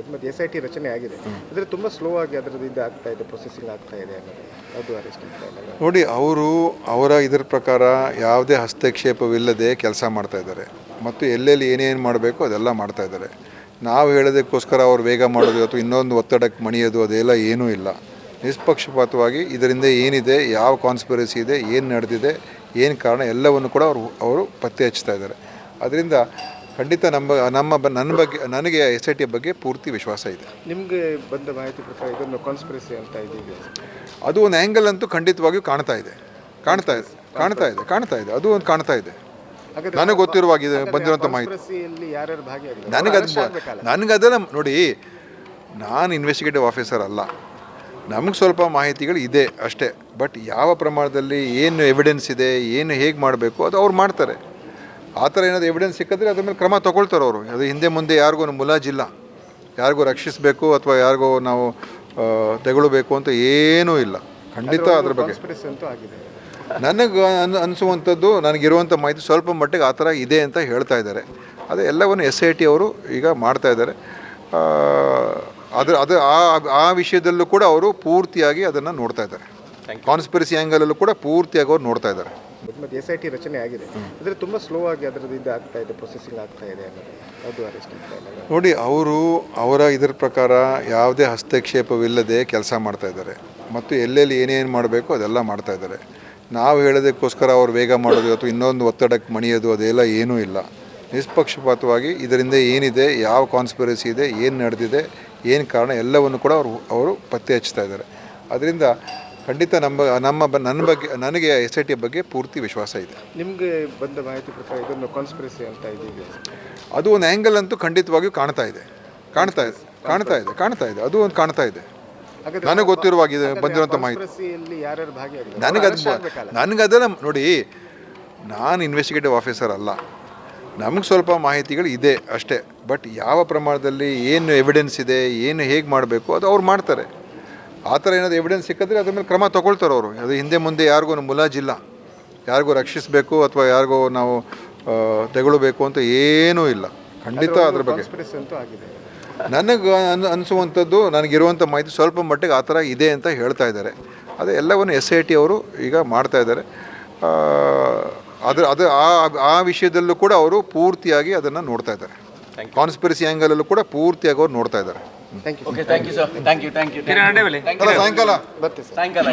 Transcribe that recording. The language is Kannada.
ಮತ್ತು ಎಸ್ ಐ ಟಿ ರಚನೆ ಆಗಿದೆ. ಆದರೆ ತುಂಬ ಸ್ಲೋ ಆಗಿ ಅದರದ್ದು ಆಗ್ತಾ ಇದೆ ಪ್ರೊಸೆಸಿಂಗ್ ಆಗ್ತಾ ಇದೆ ಅದು ಅರೆಸ್ಟ್ ನೋಡಿ, ಅವರು ಅವರ ಇದರ ಪ್ರಕಾರ ಯಾವುದೇ ಹಸ್ತಕ್ಷೇಪವಿಲ್ಲದೆ ಕೆಲಸ ಮಾಡ್ತಾ ಇದ್ದಾರೆ. ಮತ್ತು ಎಲ್ಲೆಲ್ಲಿ ಏನೇನು ಮಾಡಬೇಕು ಅದೆಲ್ಲ ಮಾಡ್ತಾ ಇದ್ದಾರೆ. ನಾವು ಹೇಳೋದಕ್ಕೋಸ್ಕರ ಅವ್ರು ವೇಗ ಮಾಡೋದು ಅಥವಾ ಇನ್ನೊಂದು ಒತ್ತಡಕ್ಕೆ ಮಣಿಯೋದು ಅದೆಲ್ಲ ಏನೂ ಇಲ್ಲ. ನಿಷ್ಪಕ್ಷಪಾತವಾಗಿ ಇದರಿಂದ ಏನಿದೆ, ಯಾವ ಕಾನ್ಸ್ಪಿರಸಿ ಇದೆ, ಏನು ನಡೆದಿದೆ, ಏನು ಕಾರಣ ಎಲ್ಲವನ್ನು ಕೂಡ ಅವರು ಅವರು ಪತ್ತೆ ಹಚ್ತಾ ಇದ್ದಾರೆ. ಅದರಿಂದ ಖಂಡಿತ ನಮ್ಮ ನಮ್ಮ ಬ- ನನ್ನ ಬಗ್ಗೆ ನನಗೆ ಎಸ್ ಐ ಟಿ ಬಗ್ಗೆ ಪೂರ್ತಿ ವಿಶ್ವಾಸ ಇದೆ. ನಿಮಗೆ ಬಂದ ಮಾಹಿತಿ ಪ್ರಕಾರ ಇದೊಂದು ಕಾನ್ಸ್ಪಿರಸಿ ಅಂತ ಇದೆ ಅದು ಒಂದು ಆ್ಯಂಗಲ್ ಅಂತೂ ಖಂಡಿತವಾಗಿಯೂ ಕಾಣ್ತಾ ಇದೆ. ಕಾಣ್ತಾ ಇದೆ ಕಾಣ್ತಾ ಇದೆ ಕಾಣ್ತಾ ಇದೆ ಅದು ಒಂದು ಕಾಣ್ತಾ ಇದೆ. ಹಾಗಾದ್ರೆ ನನಗೆ ಗೊತ್ತಿರುವಾಗ ಇದು ಬಂದಿರುವಂಥ ಮಾಹಿತಿ. ಕಾನ್ಸ್ಪಿರಸಿಯಲ್ಲಿ ಯಾರ್ಯಾರು ಭಾಗಿಯಾಗಿದ್ದಾರೆ? ನನಗೆ ಅದು ನನಗೆ ಅದೆಲ್ಲ ನೋಡಿ ನಾನು ಇನ್ವೆಸ್ಟಿಗೇಟಿವ್ ಆಫೀಸರ್ ಅಲ್ಲ. ನಮಗೆ ಸ್ವಲ್ಪ ಮಾಹಿತಿಗಳು ಇದೆ ಅಷ್ಟೇ. ಬಟ್ ಯಾವ ಪ್ರಮಾಣದಲ್ಲಿ ಏನು ಎವಿಡೆನ್ಸ್ ಇದೆ ಏನು ಹೇಗೆ ಮಾಡಬೇಕು ಅದು ಅವ್ರು ಮಾಡ್ತಾರೆ. ಆ ಥರ ಏನಾದರೂ ಎವಿಡೆನ್ಸ್ ಸಿಕ್ಕಿದ್ರೆ ಅದ್ರ ಮೇಲೆ ಕ್ರಮ ತೊಗೊಳ್ತಾರೆ ಅವರು. ಅದು ಹಿಂದೆ ಮುಂದೆ ಯಾರಿಗೂ ಮುಲಾಜಿಲ್ಲ. ಯಾರಿಗೂ ರಕ್ಷಿಸಬೇಕು ಅಥವಾ ಯಾರಿಗೋ ನಾವು ತೆಗೊಳ್ಬೇಕು ಅಂತ ಏನೂ ಇಲ್ಲ. ಖಂಡಿತ ಅದ್ರ ಬಗ್ಗೆ. ಕಾನ್ಸ್ಪಿರಸಿ ಅಂತೂ ಆಗಿದೆ. ನನಗೆ ಅನ್ ಅನಿಸುವಂಥದ್ದು ನನಗಿರುವಂಥ ಮಾಹಿತಿ ಸ್ವಲ್ಪ ಮಟ್ಟಿಗೆ ಆ ಥರ ಇದೆ ಅಂತ ಹೇಳ್ತಾ ಇದ್ದಾರೆ. ಅದು ಎಲ್ಲವನ್ನು ಎಸ್ ಐ ಟಿ ಅವರು ಈಗ ಮಾಡ್ತಾ ಇದ್ದಾರೆ. ಆ, ಅದ್ರ ಅದು ಆ ಆ ವಿಷಯದಲ್ಲೂ ಕೂಡ ಅವರು ಪೂರ್ತಿಯಾಗಿ ಅದನ್ನು ನೋಡ್ತಾ ಇದ್ದಾರೆ. ಕಾನ್ಸ್ಪಿರಸಿ ಆ್ಯಂಗಲಲ್ಲೂ ಕೂಡ ಪೂರ್ತಿಯಾಗಿ ಅವ್ರು ನೋಡ್ತಾ ಇದ್ದಾರೆ. ಮತ್ತು ಎಸ್ ಐ ಟಿ ರಚನೆ ಆಗಿದೆ. ಅಂದರೆ ತುಂಬ ಸ್ಲೋ ಆಗಿ ಅದರದಿಂದ ಆಗ್ತಾ ಇದೆ ಪ್ರೊಸೆಸಿಂಗ್ ಆಗ್ತಾ ಇದೆ ಅನ್ನೋದು ಅದು ನೋಡಿ, ಅವರು ಅವರ ಇದರ ಪ್ರಕಾರ ಯಾವುದೇ ಹಸ್ತಕ್ಷೇಪವಿಲ್ಲದೆ ಕೆಲಸ ಮಾಡ್ತಾ ಇದ್ದಾರೆ. ಮತ್ತು ಎಲ್ಲೆಲ್ಲಿ ಏನೇನು ಮಾಡಬೇಕು ಅದೆಲ್ಲ ಮಾಡ್ತಾ ಇದ್ದಾರೆ. ನಾವು ಹೇಳೋದಕ್ಕೋಸ್ಕರ ಅವ್ರು ವೇಗ ಮಾಡೋದು ಅಥವಾ ಇನ್ನೊಂದು ಒತ್ತಡಕ್ಕೆ ಮಣಿಯೋದು ಅದೆಲ್ಲ ಏನೂ ಇಲ್ಲ. ನಿಷ್ಪಕ್ಷಪಾತವಾಗಿ ಇದರಿಂದ ಏನಿದೆ, ಯಾವ ಕಾನ್ಸ್ಪಿರಸಿ ಇದೆ, ಏನು ನಡೆದಿದೆ, ಏನು ಕಾರಣ ಎಲ್ಲವನ್ನು ಕೂಡ ಅವರು ಅವರು ಪತ್ತೆ ಹಚ್ತಾ ಇದ್ದಾರೆ. ಅದರಿಂದ ಖಂಡಿತ ನಮ್ಮ ನಮ್ಮ ಬ- ನನ್ನ ಬಗ್ಗೆ ನನಗೆ ಎಸ್ ಐ ಟಿ ಬಗ್ಗೆ ಪೂರ್ತಿ ವಿಶ್ವಾಸ ಇದೆ. ನಿಮಗೆ ಬಂದ ಮಾಹಿತಿ ಪ್ರಕಾರ ಇದನ್ನು ಕಾನ್ಸ್ಪಿರಸಿ ಅಂತ ಇದೆ ಅದು ಒಂದು ಆ್ಯಂಗಲ್ ಅಂತೂ ಖಂಡಿತವಾಗಿಯೂ ಕಾಣ್ತಾ ಇದೆ. ಕಾಣ್ತಾ ಇದೆ ಕಾಣ್ತಾ ಇದೆ ಕಾಣ್ತಾ ಇದೆ ಅದು ಒಂದು ಕಾಣ್ತಾ ಇದೆ. ಹಾಗಾದ್ರೆ ನನಗೆ ಗೊತ್ತಿರುವಾಗ ಇದು ಬಂದಿರುವಂಥ ಮಾಹಿತಿ. ಕಾನ್ಸ್ಪಿರಸಿಯಲ್ಲಿ ಯಾರ್ಯಾರು ಭಾಗಿಯಾಗಿದ್ದಾರೆ? ನನಗೆ ಅದು ನೋಡಿ ನಾನು ಇನ್ವೆಸ್ಟಿಗೇಟಿವ್ ಆಫೀಸರ್ ಅಲ್ಲ. ನಮಗೆ ಸ್ವಲ್ಪ ಮಾಹಿತಿಗಳು ಇದೆ ಅಷ್ಟೇ. ಬಟ್ ಯಾವ ಪ್ರಮಾಣದಲ್ಲಿ ಏನು ಎವಿಡೆನ್ಸ್ ಇದೆ ಏನು ಹೇಗೆ ಮಾಡಬೇಕು ಅದು ಅವ್ರು ಮಾಡ್ತಾರೆ. ಆ ಥರ ಏನಾದರೂ ಎವಿಡೆನ್ಸ್ ಸಿಕ್ಕಿದ್ರೆ ಅದ್ರ ಮೇಲೆ ಕ್ರಮ ತಗೊಳ್ತಾರೆ ಅವರು. ಅದು ಹಿಂದೆ ಮುಂದೆ ಯಾರಿಗೂ ಮುಲಾಜಿಲ್ಲ. ಯಾರಿಗೂ ರಕ್ಷಿಸಬೇಕು ಅಥವಾ ಯಾರಿಗೋ ನಾವು ತಗೊಳ್ಬೇಕು ಅಂತ ಏನೂ ಇಲ್ಲ. ಖಂಡಿತ ಅದ್ರ ಬಗ್ಗೆ. ಕಾನ್ಸ್ಪಿರಸಿ ಅಂತೂ ಆಗಿದೆ. ನನಗೆ ಅನ್ ಅನಿಸುವಂಥದ್ದು ನನಗಿರುವಂಥ ಮಾಹಿತಿ ಸ್ವಲ್ಪ ಮಟ್ಟಿಗೆ ಆ ಥರ ಇದೆ ಅಂತ ಹೇಳ್ತಾ ಇದ್ದಾರೆ. ಅದು ಎಲ್ಲವನ್ನು ಎಸ್ ಐ ಟಿ ಅವರು ಈಗ ಮಾಡ್ತಾ ಇದ್ದಾರೆ. ಆ, ಅದ್ರ ಅದು ಆ ಆ ವಿಷಯದಲ್ಲೂ ಕೂಡ ಅವರು ಪೂರ್ತಿಯಾಗಿ ಅದನ್ನು ನೋಡ್ತಾ ಇದ್ದಾರೆ. ಕಾನ್ಸ್ಪಿರಸಿ ಆ್ಯಂಗಲಲ್ಲೂ ಕೂಡ ಪೂರ್ತಿಯಾಗಿ ಅವ್ರು ನೋಡ್ತಾ ಇದ್ದಾರೆ. Thank you okay thank you sir thank you thank you ಸಾಯಂಕಾಲ. ಬರ್ತೀವಿ ಸರ್. ಸಾಯಂಕಾಲ.